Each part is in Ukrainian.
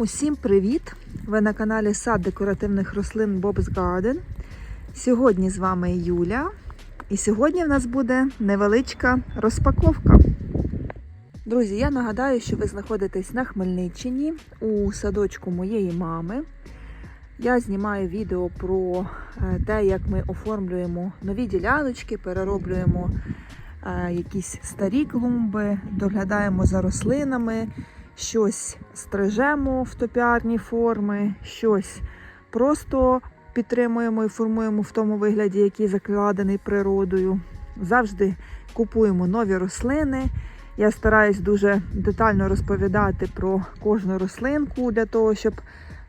Усім привіт! Ви на каналі Сад декоративних рослин Bob's Garden. Сьогодні з вами Юля, і сьогодні в нас буде невеличка розпаковка. Друзі, я нагадаю, що ви знаходитесь на Хмельниччині у садочку моєї мами. Я знімаю відео про е, те, як ми оформлюємо нові діляночки, перероблюємо е, якісь старі клумби, доглядаємо за рослинами, щось стрижемо в топіарні форми, щось просто підтримуємо і формуємо в тому вигляді, який закладений природою. Завжди купуємо нові рослини. Я стараюсь дуже детально розповідати про кожну рослинку для того, щоб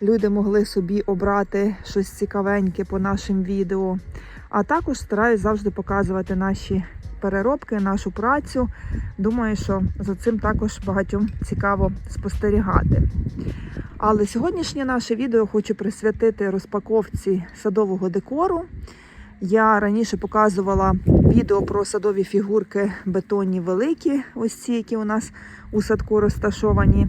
люди могли собі обрати щось цікавеньке по нашим відео. А також стараюсь завжди показувати наші переробки, нашу працю. Думаю, що за цим також багатьом цікаво спостерігати. Але сьогоднішнє наше відео хочу присвятити розпаковці садового декору. Я раніше показувала відео про садові фігурки бетонні великі, ось ці, які у нас у садку розташовані.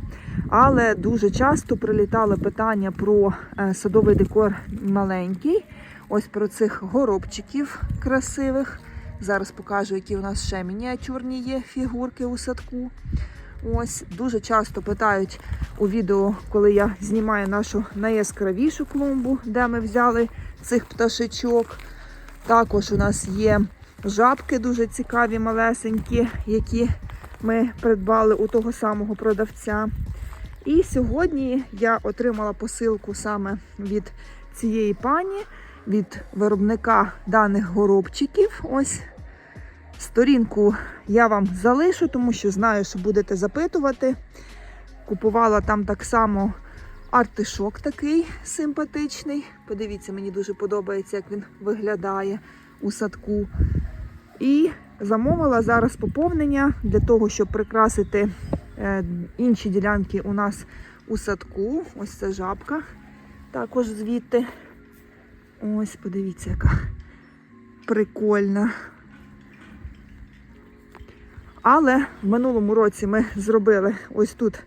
Але дуже часто прилітали питання про е, садовий декор маленький. Ось про цих горобчиків красивих. Зараз покажу, які у нас ще мініатюрні є фігурки у садку. Ось дуже часто питають у відео, коли я знімаю нашу найяскравішу клумбу, де ми взяли цих пташечок. Також у нас є жабки дуже цікаві, малесенькі, які ми придбали у того самого продавця. І сьогодні я отримала посилку саме від цієї пані, від виробника даних горобчиків. Ось сторінку я вам залишу, тому що знаю, що будете запитувати. Купувала там так само артишок такий симпатичний. Подивіться, мені дуже подобається, як він виглядає у садку. І замовила зараз поповнення для того, щоб прикрасити е, інші ділянки у нас у садку. Ось це жабка. Також звідти. Ось, подивіться, яка прикольна. Але в минулому році ми зробили ось тут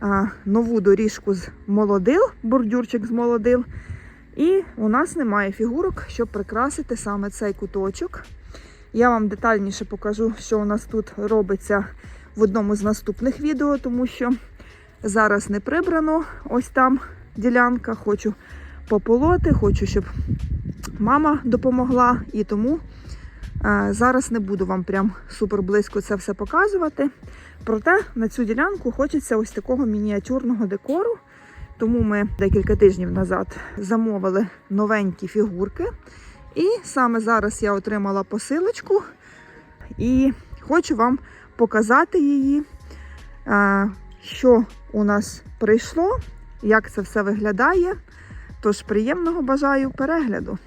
а, нову доріжку з молодил, бордюрчик з молодил. І у нас немає фігурок, щоб прикрасити саме цей куточок. Я вам детальніше покажу, що у нас тут робиться в одному з наступних відео, тому що зараз не прибрано ось там ділянка. Хочу пополоти, хочу, щоб мама допомогла. І тому е, зараз не буду вам прям супер близько це все показувати. Проте на цю ділянку хочеться ось такого мініатюрного декору. Тому ми декілька тижнів назад замовили новенькі фігурки. І саме зараз я отримала посилочку і хочу вам показати її, що у нас прийшло, як це все виглядає. Тож приємного бажаю перегляду.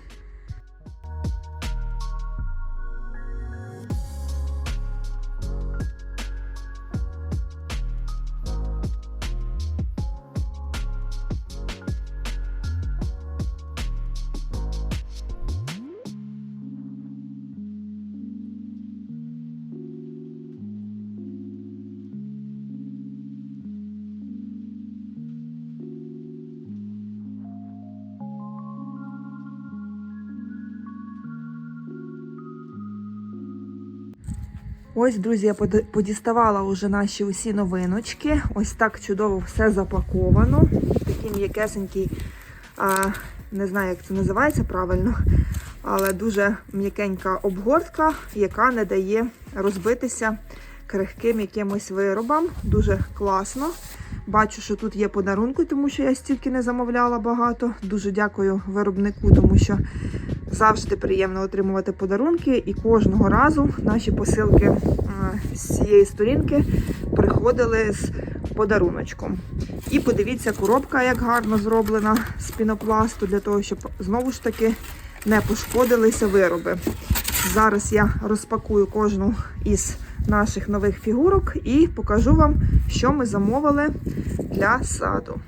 Ось, друзі, я подіставала вже наші усі новиночки. Ось так чудово все запаковано. Такий м'якесенький, не знаю, як це називається правильно, але дуже м'якенька обгортка, яка не дає розбитися крихким якимось виробам. Дуже класно. Бачу, що тут є подарунки, тому що я стільки не замовляла багато. Дуже дякую виробнику, тому що завжди приємно отримувати подарунки. І кожного разу наші посилки е, з цієї сторінки приходили з подаруночком. І подивіться, коробка як гарно зроблена з пінопласту, для того, щоб знову ж таки не пошкодилися вироби. Зараз я розпакую кожну із наших нових фігурок і покажу вам, що ми замовили для саду.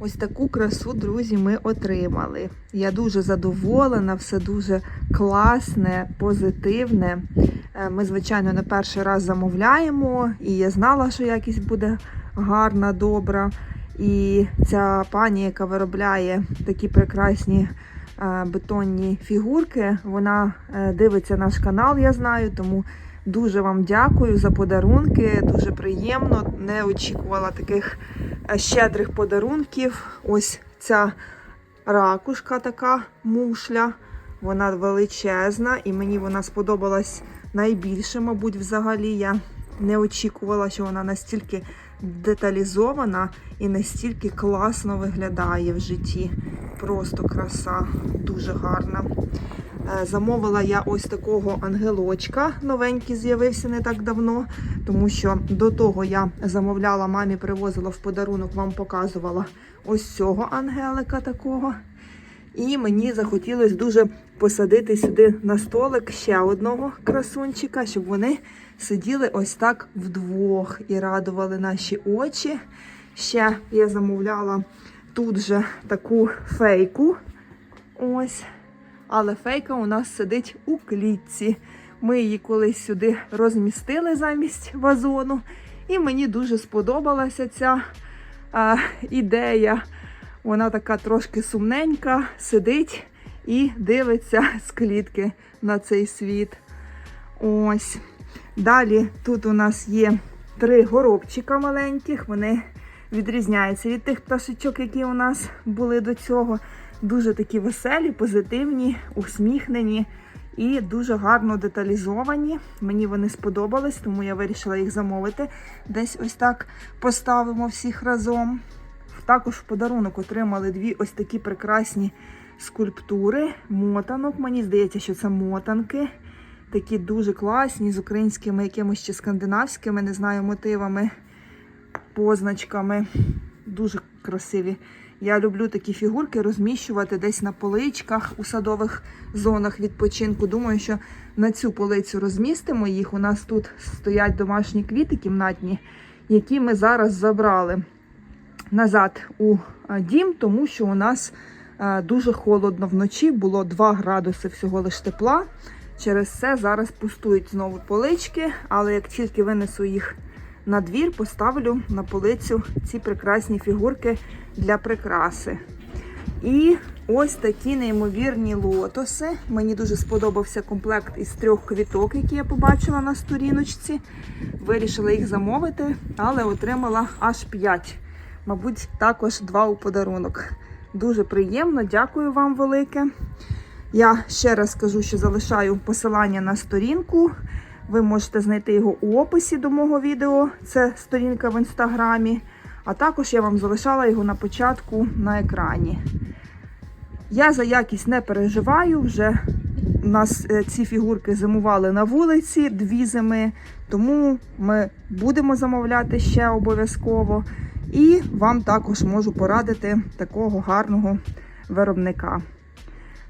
Ось таку красу, друзі, ми отримали. Я дуже задоволена, все дуже класне, позитивне. Е, Ми, звичайно, не перший раз замовляємо, і я знала, що якість буде гарна, добра. І ця пані, яка виробляє такі прекрасні е, бетонні фігурки, вона е, дивиться наш канал, я знаю, тому дуже вам дякую за подарунки. Дуже приємно. Не очікувала таких щедрих подарунків. Ось ця ракушка така мушля. Вона величезна і мені вона сподобалась найбільше, мабуть, взагалі. Я не очікувала, що вона настільки деталізована і настільки класно виглядає в житті. Просто краса, дуже гарна. Е, Замовила я ось такого ангелочка. Новенький з'явився не так давно, тому що до того я замовляла, мамі привозила в подарунок, вам показувала ось цього ангелика такого. І мені захотілося дуже посадити сюди на столик ще одного красунчика, щоб вони сиділи ось так вдвох і радували наші очі. Ще я замовляла тут же таку фейку. Ось. Але фейка у нас сидить у клітці. Ми її колись сюди розмістили замість вазону. І мені дуже сподобалася ця а, ідея. Вона така трошки сумненька, сидить і дивиться з клітки на цей світ. Ось. Далі тут у нас є три горобчика маленьких. Вони відрізняються від тих пташечок, які у нас були до цього. Дуже такі веселі, позитивні, усміхнені і дуже гарно деталізовані. Мені вони сподобались, тому я вирішила їх замовити. Десь ось так поставимо всіх разом. Також в подарунок отримали дві ось такі прекрасні скульптури мотанок. Мені здається, що це мотанки. Такі дуже класні, з українськими якимось чи скандинавськими, не знаю, мотивами, позначками. Дуже красиві. Я люблю такі фігурки розміщувати десь на поличках у садових зонах відпочинку. Думаю, що на цю полицю розмістимо їх. У нас тут стоять домашні квіти кімнатні, які ми зараз забрали назад у дім, тому що у нас дуже холодно вночі, було 2 градуси всього лиш тепла. Через це зараз пустують знову полички, але як тільки винесу їх на двір, поставлю на полицю ці прекрасні фігурки для прикраси. І ось такі неймовірні лотоси. Мені дуже сподобався комплект із трьох квіток, які я побачила на сторіночці. Вирішила їх замовити, але отримала аж 5. Мабуть, також два у подарунок. Дуже приємно, дякую вам велике. Я ще раз скажу, що залишаю посилання на сторінку. Ви можете знайти його у описі до мого відео. Це сторінка в інстаграмі. А також я вам залишала його на початку на екрані. Я за якість не переживаю. Вже у нас е, ці фігурки зимували на вулиці дві зими, тому ми будемо замовляти ще обов'язково. І вам також можу порадити такого гарного виробника.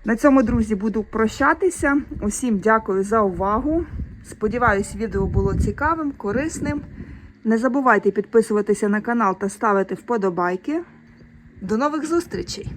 На цьому, друзі, буду прощатися. Усім дякую за увагу. Сподіваюсь, відео було цікавим, корисним. Не забувайте підписуватися на канал та ставити вподобайки. До нових зустрічей!